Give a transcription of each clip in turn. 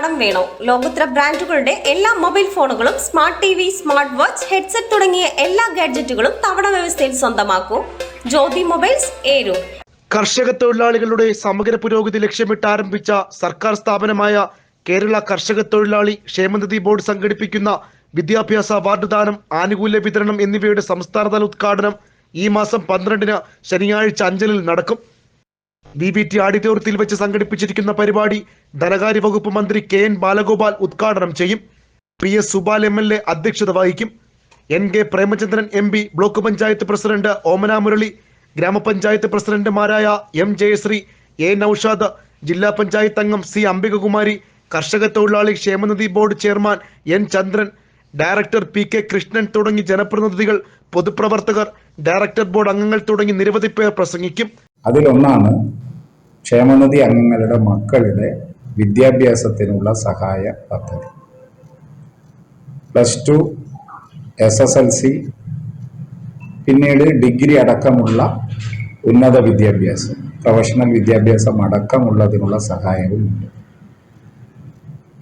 കടം വേണോ? ലോകോത്തര ബ്രാൻഡുകളുടെ എല്ലാ മൊബൈൽ ഫോണുകളും smart T V smart watch headset തുടങ്ങിയ എല്ലാ ഗാഡ്ജറ്റുകളും തവണ വ്യവസ്ഥയിൽ സ്വന്തമാക്കൂ. ജ്യോതി മൊബൈൽസ് ഏരു കർഷക തൊഴിലാളികളുടെ സമഗ്ര പുരോഗതി ലക്ഷ്യമിട്ട് ആരംഭിച്ച സർക്കാർ സ്ഥാപനമായ കേരള കർഷക തൊഴിലാളി ക്ഷേമനിധി ബോർഡ് സംഘടിപ്പിക്കുന്ന വിദ്യാഭ്യാസ അവാർഡ് ദാനം ആനുകൂല്യ വിതരണം എന്നിവയുടെ സംസ്ഥാനതല ഉദ്ഘാടനം ഈ മാസം പന്ത്രണ്ടിന് ശനിയാഴ്ച അഞ്ചലിൽ നടക്കും. ബി ബി ടി ഓഡിറ്റോറിയത്തിൽ വെച്ച് സംഘടിപ്പിച്ചിരിക്കുന്ന പരിപാടി ധനകാര്യ വകുപ്പ് മന്ത്രി കെ എൻ ബാലഗോപാൽ ഉദ്ഘാടനം ചെയ്യും. P S Subal M L A അധ്യക്ഷത വഹിക്കും. N K Premachandran M P block panchayat president Omana Murali ഗ്രാമപഞ്ചായത്ത് പ്രസിഡന്റുമാരായ എം ജയശ്രീ എ നൌഷാദ് ജില്ലാ പഞ്ചായത്ത് അംഗം സി അംബികകുമാരി കർഷക തൊഴിലാളി ക്ഷേമനിധി board chairman N Chandran director P K Krishnan തുടങ്ങി ജനപ്രതിനിധികൾ പൊതുപ്രവർത്തകർ ഡയറക്ടർ ബോർഡ് അംഗങ്ങൾ തുടങ്ങി നിരവധി പേർ പ്രസംഗിക്കും. അതിലൊന്നാണ് ക്ഷേമനിധി അംഗങ്ങളുടെ മക്കളുടെ വിദ്യാഭ്യാസത്തിനുള്ള സഹായ പദ്ധതി. Plus two S S L C പിന്നീട് ഡിഗ്രി അടക്കമുള്ള ഉന്നത വിദ്യാഭ്യാസം പ്രൊഫഷണൽ വിദ്യാഭ്യാസം അടക്കമുള്ളതിനുള്ള സഹായവും ഉണ്ട്.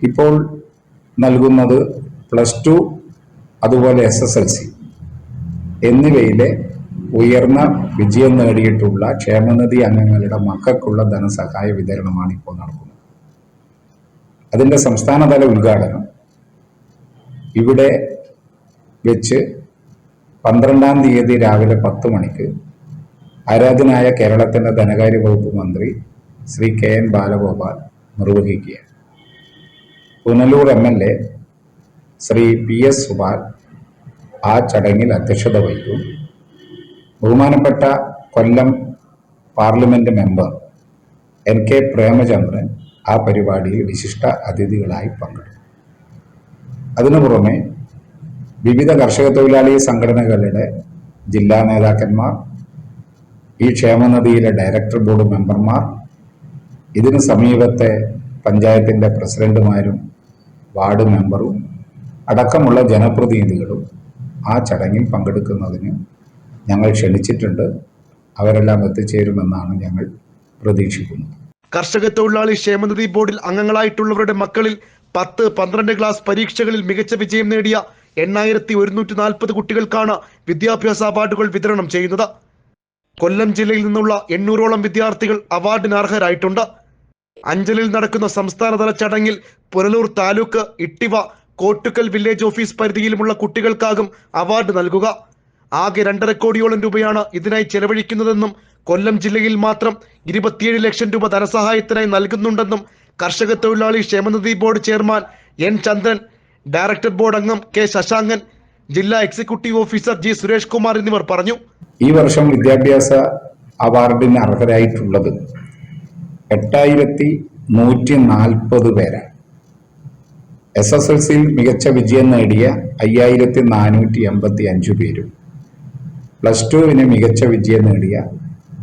ഇപ്പോൾ നൽകുന്നത് പ്ലസ് ടു അതുപോലെ എസ് എസ് എൽ സി എന്നിവയിലെ ഉയർന്ന വിജയം നേടിയിട്ടുള്ള ക്ഷേമനിധി അംഗങ്ങളുടെ മക്കൾക്കുള്ള ധനസഹായ വിതരണമാണ് ഇപ്പോൾ നടക്കുന്നത്. അതിന്റെ സംസ്ഥാനതല ഉദ്ഘാടനം ഇവിടെ വെച്ച് പന്ത്രണ്ടാം തീയതി രാവിലെ പത്ത് മണിക്ക് ആരാധനായ കേരളത്തിന്റെ ധനകാര്യ വകുപ്പ് മന്ത്രി Shri K N Balagopal നിർവഹിക്കുകയാണ്. Punalur M L A Shri P S Subal ആ ചടങ്ങിൽ അധ്യക്ഷത വഹിക്കും. ബഹുമാനപ്പെട്ട Kollam parliament member N K Premachandran ആ പരിപാടിയിൽ വിശിഷ്ട അതിഥികളായി പങ്കെടുത്തു. അതിനു പുറമെ വിവിധ കർഷക തൊഴിലാളി സംഘടനകളുടെ ജില്ലാ നേതാക്കന്മാർ ഈ ക്ഷേമനിധിയിലെ ഡയറക്ടർ ബോർഡ് മെമ്പർമാർ ഇതിന് സമീപത്തെ പഞ്ചായത്തിന്റെ പ്രസിഡന്റുമാരും വാർഡ് മെമ്പറും അടക്കമുള്ള ജനപ്രതിനിധികളും ആ ചടങ്ങിൽ പങ്കെടുക്കുന്നതിന് ഞങ്ങൾ ക്ഷണിച്ചിട്ടുണ്ട്. അവരെല്ലാം എത്തിച്ചേരുമെന്നാണ് ഞങ്ങൾ പ്രതീക്ഷിക്കുന്നത്. കർഷക തൊഴിലാളി ക്ഷേമനിധി ബോർഡിൽ അംഗങ്ങളായിട്ടുള്ളവരുടെ മക്കളിൽ പത്ത് പന്ത്രണ്ട് ക്ലാസ് പരീക്ഷകളിൽ മികച്ച വിജയം നേടിയ എണ്ണായിരത്തി ഒരുന്നൂറ്റി നാൽപ്പത് കുട്ടികൾക്കാണ് വിദ്യാഭ്യാസ അവാർഡുകൾ വിതരണം ചെയ്യുന്നത്. കൊല്ലം ജില്ലയിൽ നിന്നുള്ള എണ്ണൂറോളം വിദ്യാർത്ഥികൾ അവാർഡിന് അർഹരായിട്ടുണ്ട്. അഞ്ചലിൽ നടക്കുന്ന സംസ്ഥാനതല ചടങ്ങിൽ പുനലൂർ താലൂക്ക് ഇട്ടിവ കോട്ടുക്കൽ വില്ലേജ് ഓഫീസ് പരിധിയിലുമുള്ള കുട്ടികൾക്കാകും അവാർഡ് നൽകുക. ആകെ രണ്ടര കോടിയോളം രൂപയാണ് ഇതിനായി ചെലവഴിക്കുന്നതെന്നും കൊല്ലം ജില്ലയിൽ മാത്രം ഇരുപത്തിയേഴ് ലക്ഷം രൂപ ധനസഹായത്തിനായി നൽകുന്നുണ്ടെന്നും കർഷക തൊഴിലാളി ക്ഷേമനിധി board chairman N Chandran director board അംഗം കെ ശശാങ്കൻ ജില്ലാ executive officer G Suresh Kumar എന്നിവർ പറഞ്ഞു. ഈ വർഷം വിദ്യാഭ്യാസ അവാർഡിന് അർഹരായിട്ടുള്ളത് എട്ടായിരത്തി നൂറ്റി നാൽപ്പത് പേരാണ് എസ് എസ് എൽ സിയിൽ മികച്ച വിജയം നേടിയ അയ്യായിരത്തി നാനൂറ്റി എൺപത്തി അഞ്ച് പേരും. പ്ലസ് ടുവിന് മികച്ച വിജയം നേടിയ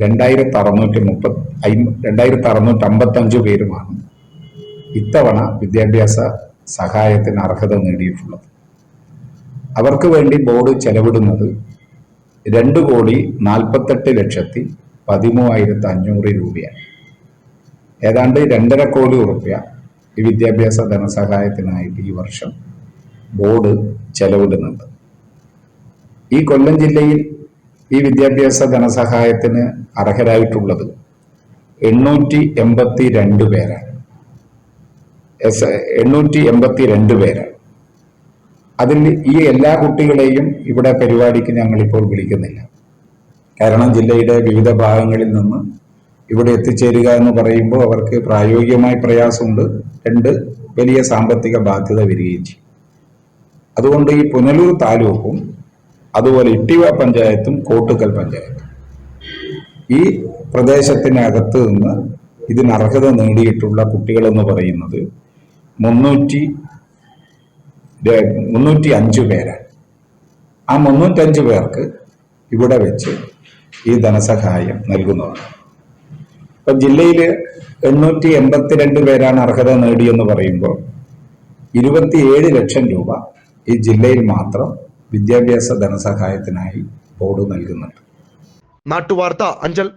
രണ്ടായിരത്തി അറുന്നൂറ്റി മുപ്പത്തി രണ്ടായിരത്തി അറുന്നൂറ്റി അമ്പത്തഞ്ച് പേരുമാണ് ഇത്തവണ വിദ്യാഭ്യാസ സഹായത്തിന് അർഹത നേടിയിട്ടുള്ളത്. അവർക്ക് വേണ്ടി ബോർഡ് ചെലവിടുന്നത് രണ്ട് കോടി നാൽപ്പത്തെട്ട് ലക്ഷത്തി പതിമൂവായിരത്തി അഞ്ഞൂറ് രൂപയാണ്. ഏതാണ്ട് രണ്ടര കോടി ഉറുപ്യ ഈ വിദ്യാഭ്യാസ ധനസഹായത്തിനായിട്ട് ഈ വർഷം ബോർഡ് ചെലവിടുന്നുണ്ട്. ഈ കൊല്ലം ജില്ലയിൽ ഈ വിദ്യാഭ്യാസ ധനസഹായത്തിന് അർഹരായിട്ടുള്ളത് എണ്ണൂറ്റി എൺപത്തി രണ്ട് പേരാണ്. എസ് എണ്ണൂറ്റി എൺപത്തി രണ്ട് പേരാണ്. അതിൽ ഈ എല്ലാ കുട്ടികളെയും ഇവിടെ പരിപാടിക്ക് ഞങ്ങളിപ്പോൾ വിളിക്കുന്നില്ല. കാരണം ജില്ലയുടെ വിവിധ ഭാഗങ്ങളിൽ നിന്ന് ഇവിടെ എത്തിച്ചേരുക എന്ന് പറയുമ്പോൾ അവർക്ക് പ്രായോഗികമായി പ്രയാസമുണ്ട്. രണ്ട് വലിയ സാമ്പത്തിക ബാധ്യത വരികയും ചെയ്യും. അതുകൊണ്ട് ഈ പുനലൂർ താലൂക്കും അതുപോലെ ഇട്ടിവ പഞ്ചായത്തും കോട്ടുക്കൽ പഞ്ചായത്തും. ഈ പ്രദേശത്തിനകത്ത് നിന്ന് ഇതിന് അർഹത നേടിയിട്ടുള്ള കുട്ടികളെന്ന് പറയുന്നത് മുന്നൂറ്റി മുന്നൂറ്റി അഞ്ച് പേരാണ്. ആ മുന്നൂറ്റഞ്ച് പേർക്ക് ഇവിടെ വെച്ച് ഈ ധനസഹായം നൽകുന്നതാണ്. ഇപ്പം ജില്ലയിൽ എണ്ണൂറ്റി എൺപത്തിരണ്ട് പേരാണ് അർഹത നേടിയെന്ന് പറയുമ്പോൾ ഇരുപത്തിയേഴ് ലക്ഷം രൂപ ഈ ജില്ലയിൽ മാത്രം വിദ്യാഭ്യാസ ധനസഹായത്തിനായി ബോർഡ് നൽകുന്നുണ്ട്. നാട്ടുവാർത്ത അഞ്ചൽ